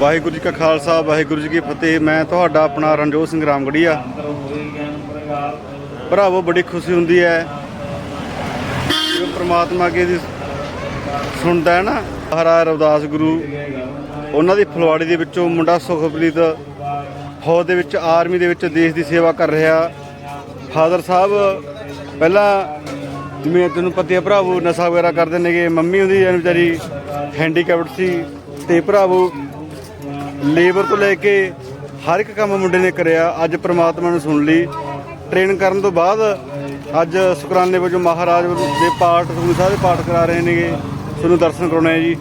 ਵਾਹਿਗੁਰੂ ਜੀ ਕਾ ਖਾਲਸਾ, ਵਾਹਿਗੁਰੂ ਜੀ ਕੀ ਫਤਿਹ। ਮੈਂ ਤੁਹਾਡਾ ਆਪਣਾ ਰਣਜੋਤ ਸਿੰਘ ਰਾਮਗੜੀਆ। ਭਰਾਵੋ, ਬੜੀ ਖੁਸ਼ੀ ਹੁੰਦੀ ਹੈ ਜਦੋਂ ਪ੍ਰਮਾਤਮਾ ਅੱਗੇ ਦੀ ਸੁਣਦਾ ਹੈ ਨਾ। ਮਹਾਰਾਜ ਰਵਿਦਾਸ ਗੁਰੂ, ਉਹਨਾਂ ਦੀ ਫਲਵਾੜੀ ਦੇ ਵਿੱਚੋਂ ਮੁੰਡਾ ਸੁਖਪ੍ਰੀਤ ਫੌਜ ਦੇ ਵਿੱਚ, ਆਰਮੀ ਦੇ ਵਿੱਚ ਦੇਸ਼ ਦੀ ਸੇਵਾ ਕਰ ਰਿਹਾ। ਫਾਦਰ ਸਾਹਿਬ, ਪਹਿਲਾਂ ਜਿਵੇਂ ਤੈਨੂੰ ਪਤਾ ਹੀ ਭਰਾਵੋ, ਨਸ਼ਾ ਵਗੈਰਾ ਕਰਦੇ ਨੇਗੇ। ਮੰਮੀ ਉਹਦੀ ਐਨ ਵਿਚਾਰੀ ਹੈਂਡੀਕੈਪਟ ਸੀ। ਤੇ ਭਰਾਵੋ ਲੇਬਰ ਤੋਂ ਲੈ ਕੇ ਹਰ ਇੱਕ ਕੰਮ ਮੁੰਡੇ ਨੇ ਕਰਿਆ। ਅੱਜ ਪ੍ਰਮਾਤਮਾ ਨੇ ਸੁਣ ਲਈ। ਟ੍ਰੇਨ ਕਰਨ ਤੋਂ ਬਾਅਦ ਅੱਜ ਸ਼ੁਕਰਾਨੇ ਵਜੋਂ ਮਹਾਰਾਜ ਦੇ ਪਾਠ ਗੁਰੂ ਸਾਹਿਬ ਦੇ ਪਾਠ ਕਰਾ ਰਹੇ ਨੇਗੇ। ਤੁਹਾਨੂੰ ਦਰਸ਼ਨ ਕਰਾਉਣੇ ਆ ਜੀ।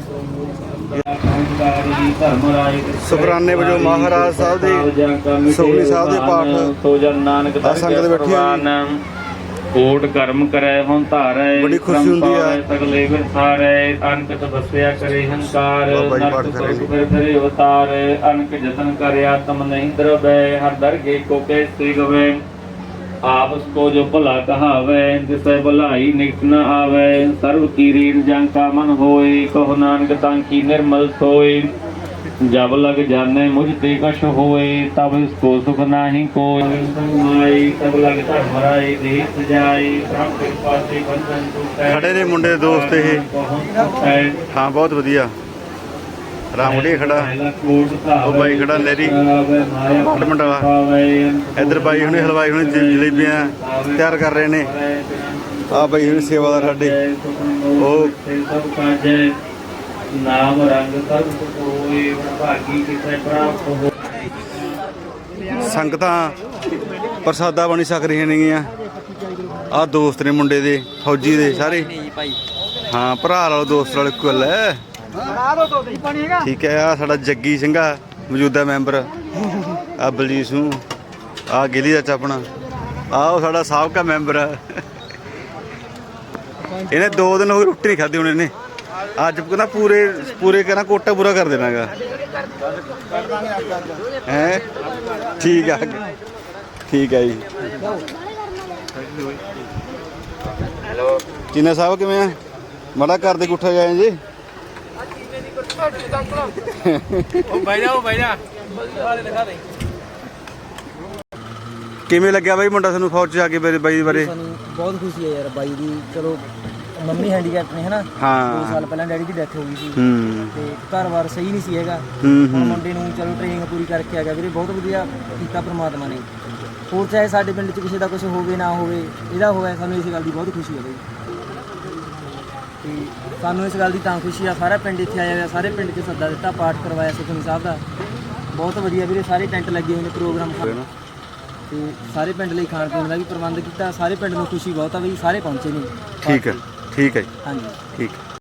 ਸ਼ੁਕਰਾਨੇ ਵਜੋਂ ਮਹਾਰਾਜ ਸਾਹਿਬ ਦੇ ਸੁਖਨੀ ਸਾਹਿਬ ਦੇ ਪਾਠ। ਸੰਗਤ ਬੈਠੀ ਹੋਈ। ਕੋਟ ਕਰਮ ਕਰੈ ਹੁਣ ਧਾਰੈ ਬੜੀ ਖੁਸ਼ੀ ਹੁੰਦੀ ਆ। ਸਗਲੇ ਵਿਸਾਰੈ ਅਨਕਤ ਬਸਿਆ ਕਰੇ ਹੰਕਾਰ ਨਰਕ ਕਰ ਸੁਖ ਫਿਰ ਫਿਰੇ ਅਵਤਾਰ ਅਨਕ ਜਤਨ ਕਰਿ ਆਤਮ ਨਹੀਂ ਦਰਬੈ ਹਰ ਦਰਗੇ ਕੋ ਕੈ ਸੇ ਗਵੇ ਆਪਸ ਕੋ ਜੋ ਭਲਾ ਕਹਾਵੇ ਜਿਸੈ ਭਲਾਈ ਨਿਕਟ ਨ ਆਵੇ ਸਰਬ ਕੀ ਰੀਨ ਜੰ ਕਾ ਮਨ ਹੋਏ ਕਹੋ ਨਾਨਕ ਤਾਂ ਕੀ ਨਿਰਮਲ ਸੋਏ ਜਬ ਲਗ ਜਾਣੇ ਮੁਝ ਤੇ ਕਛ ਹੋਏ ਤਬ ਇਸ ਕੋ ਸੁਖ ਨਾਹੀ ਕੋਈ ਮਾਈ ਤਬ ਲਗ ਧਰਮ ਰਾਈ ਦੇ ਸਜਾਈ ਪ੍ਰਭ ਕਿਰਪਾ ਤੇ ਬੰਧਨ ਟੁਟੈ ਖੜੇ ਨੇ ਮੁੰਡੇ ਦੇ ਦੋਸਤ ਇਹ। ਹਾਂ। ਬਹੁਤ ਵਧੀਆ। ਰਾਮਗੜੀ ਖੜਾ। ਉਹ ਬਾਈ ਖੜਾ ਨਹਿਰੀ ਅਪਾਰਟਮੈਂਟ ਵਾਲਾ। ਇੱਧਰ ਬਾਈ ਹੁਣੇ ਹਲਵਾਈ ਹੁਣੇ ਜਲੇਬੀਆਂ ਤਿਆਰ ਕਰ ਰਹੇ ਨੇ। ਆ ਬਾਈ ਹੁਣੇ ਸੇਵਾਦਾਰ ਸਾਡੇ। ਉਹ ਸਭ ਕਾਜੈ। ਨਾਮ ਰੰਗ ਸਭ ਸੁਖ ਭਾਗੀ ਕਿਸੈ ਪ੍ਰਾਪਤ ਹੋ ਸੰਗਤਾਂ ਪ੍ਰਸਾਦਾ ਬਣੀ ਸਕ ਰਹੀਆਂ ਨੇਗੀਆਂ। ਆ ਦੋਸਤ ਨੇ ਮੁੰਡੇ ਦੇ, ਫੌਜੀ ਦੇ ਸਾਰੇ। ਹਾਂ, ਭਰਾ ਵਾਲਾ ਦੋਸਤ ਵਾਲੇ ਕੁੱਲ ਹੈ। ਠੀਕ ਹੈ ਆ ਸਾਡਾ ਜੱਗੀ ਸਿੰਘਾ, ਮੌਜੂਦਾ ਮੈਂਬਰ। ਆ ਬਲਜੀਤ ਸਿੰਘ ਆ ਗਿੱਲੀ ਦਾ ਆਪਣਾ ਆ ਉਹ ਸਾਡਾ ਸਾਬਕਾ ਮੈਂਬਰ ਆ। ਇਹਨੇ ਦੋ ਦਿਨ ਹੋ ਗਏ ਰੋਟੀ ਨਹੀਂ ਖਾਧੀ ਹੁਣ ਇਹਨੇ। ਅੱਜ ਕਹਿੰਦਾ ਪੂਰੇ ਪੂਰੇ ਕਹਿੰਦਾ ਕੋਟਾ ਪੂਰਾ ਕਰ ਦੇਣਾਗਾ। ਹੈ? ਠੀਕ ਆ। ਠੀਕ ਆ ਜੀ। ਹੈਲੋ। ਚੀਨਾ ਸਾਹਿਬ ਕਿਵੇਂ ਆ? ਮਾੜਾ ਘਰ ਦੇ ਗੁੱਠਾ ਗਏ ਜੀ? ਉਹ ਉਹ ਕਿਵੇਂ ਲੱਗਿਆ ਬਾਈ ਮੁੰਡਾ ਤੁਹਾਨੂੰ ਫੌਜ ਚ ਆ ਕੇ ਬਾਈ ਬਾਰੇ? ਸਾਨੂੰ ਬਹੁਤ ਖੁਸ਼ੀ ਹੈ ਯਾਰ ਬਾਈ ਦੀ। ਚਲੋ ਮੰਮੀ ਹੈਂਡੀਕੈਪ ਨੇ ਹਨਾ? ਹਾਂ। 2 ਸਾਲ ਪਹਿਲਾਂ ਡੈਡੀ ਦੀ ਡੈਥ ਹੋ ਗਈ ਸੀ। ਹੂੰ। ਤੇ ਘਰ-ਬਾਰ ਸਹੀ ਨਹੀਂ ਸੀ ਹੈਗਾ। ਹੂੰ ਹੁਣ ਹੂੰ ਮੁੰਡੇ ਨੂੰ ਚਲੋ ਟ੍ਰੇਨਿੰਗ ਪੂਰੀ ਕਰਕੇ ਆ ਗਿਆ। ਵੀਰੇ ਬਹੁਤ ਵਧੀਆ ਕੀਤਾ ਪ੍ਰਮਾਤਮਾ ਨੇ। ਹੋਰ ਚਾਹੇ ਸਾਡੇ ਪਿੰਡ 'ਚ ਕਿਸੇ ਦਾ ਕੁਝ ਹੋਵੇ ਨਾ ਹੋਵੇ ਇਹਦਾ ਹੋਇਆ ਸਾਨੂੰ ਇਸ ਗੱਲ ਦੀ ਬਹੁਤ ਖੁਸ਼ੀ ਹੈ ਬਈ। ਤੇ ਸਾਨੂੰ ਇਸ ਗੱਲ ਦੀ ਤਾਂ ਖੁਸ਼ੀ ਆ ਸਾਰਾ ਪਿੰਡ ਇੱਥੇ ਆਇਆ ਹੋਇਆ ਸਾਰੇ ਪਿੰਡ 'ਚ ਸੱਦਾ ਦਿੱਤਾ ਪਾਠ ਕਰਵਾਇਆ ਸੁਖਮਨੀ ਸਾਹਿਬ ਦਾ। ਬਹੁਤ ਵਧੀਆ ਵੀਰੇ ਸਾਰੇ ਟੈਂਟ ਲੱਗੇ ਹੋਏ ਨੇ ਪ੍ਰੋਗਰਾਮ ਤੇ ਸਾਰੇ ਪਿੰਡ ਲਈ ਖਾਣ ਪੀਣ ਦਾ ਵੀ ਪ੍ਰਬੰਧ ਕੀਤਾ ਸਾਰੇ ਪਿੰਡ ਨੂੰ ਖੁਸ਼ੀ ਬਹੁਤ ਆ ਬਈ ਸਾਰੇ ਪਹੁੰਚੇ ਨੇ। ਠੀਕ ਹੈ। ਠੀਕ ਹੈ ਜੀ, ਹਾਂਜੀ। ਠੀਕ ਹੈ।